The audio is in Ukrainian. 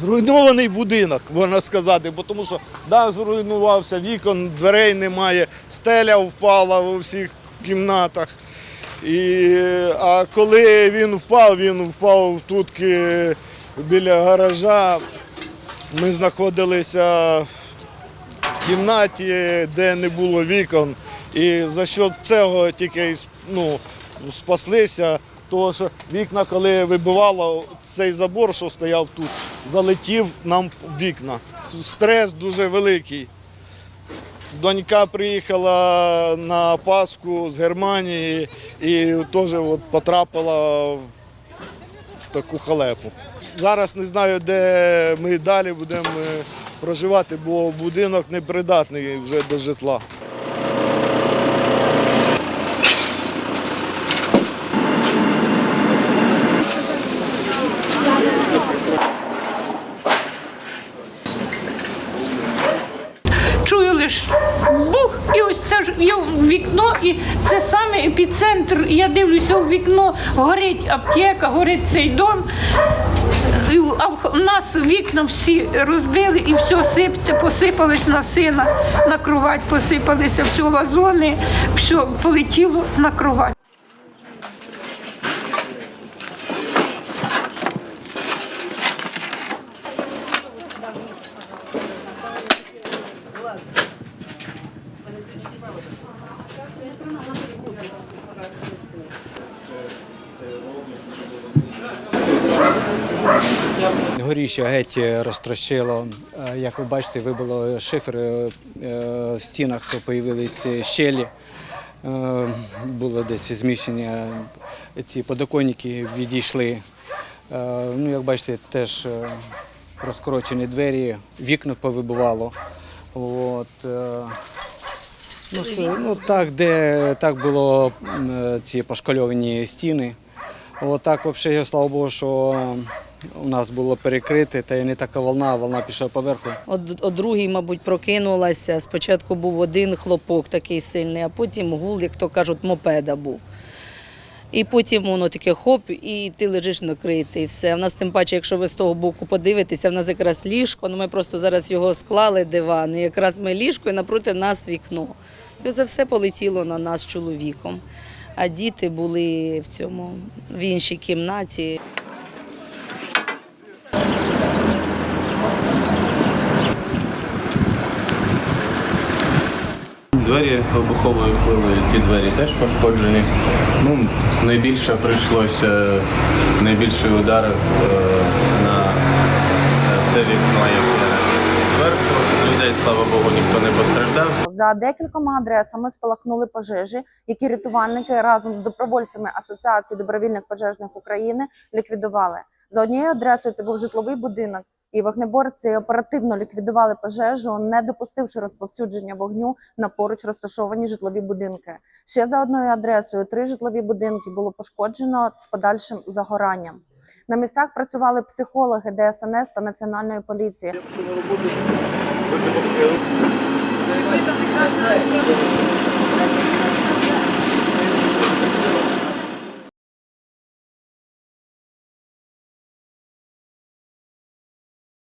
Зруйнований будинок, можна сказати, бо тому що дах зруйнувався, вікон, дверей немає, стеля впала у всіх кімнатах. І, а коли він впав, він впав тут біля гаража. Ми знаходилися в кімнаті, де не було вікон. І за що цього тільки ну, спаслися, тому що вікна, коли вибивало цей забор, що стояв тут, залетів нам в вікна. Стрес дуже великий. Донька приїхала на Пасху з Германії і теж от потрапила в таку халепу. Зараз не знаю, де ми далі будемо е, проживати, бо будинок непридатний вже до житла. Чую лише бух, і ось це ж вікно, і це саме епіцентр. Я дивлюся в вікно, горить аптека, горить цей дом. А в нас вікна всі розбили і все сипться, посипались на сина, на кровать посипалися, все вазони, все полетіло на кровать. Горіще геть розтрощило. Е, Як ви бачите, вибило шифер, е, в стінах появились щелі. Е, Було десь зміщення, ці подоконники відійшли. Е, Ну, як бачите, теж е, розкорочені двері, вікна повибивало. От, е, ну, ну, так, де так було е, ці пошкольовані стіни. От взагалі, слава Богу, що у нас було перекрите, та й не така волна, а волна пішла поверху. От, от другий, мабуть, прокинулася. Спочатку був один хлопок такий сильний, а потім гул, як то кажуть, мопеда був. І потім воно таке хоп, і ти лежиш накритий. і Все. В нас тим паче, якщо ви з того боку подивитеся, в нас якраз ліжко. Ну ми просто зараз його склали диван. І якраз ми ліжко і напроти нас вікно. І це все полетіло на нас чоловіком. А діти були в цьому в іншій кімнаті. Двері вибуховою хвилею, ті двері теж пошкоджені. Ну, найбільше прийшлося, найбільший удар слава Богу, ніхто не постраждав. За декількома адресами спалахнули пожежі, які рятувальники разом з добровольцями Асоціації добровільних пожежних України ліквідували. За однією адресою це був житловий будинок, і вогнеборці оперативно ліквідували пожежу, не допустивши розповсюдження вогню на поруч розташовані житлові будинки. Ще за одною адресою три житлові будинки було пошкоджено з подальшим загоранням. На місцях працювали психологи ДСНС та національної поліції. Thank you.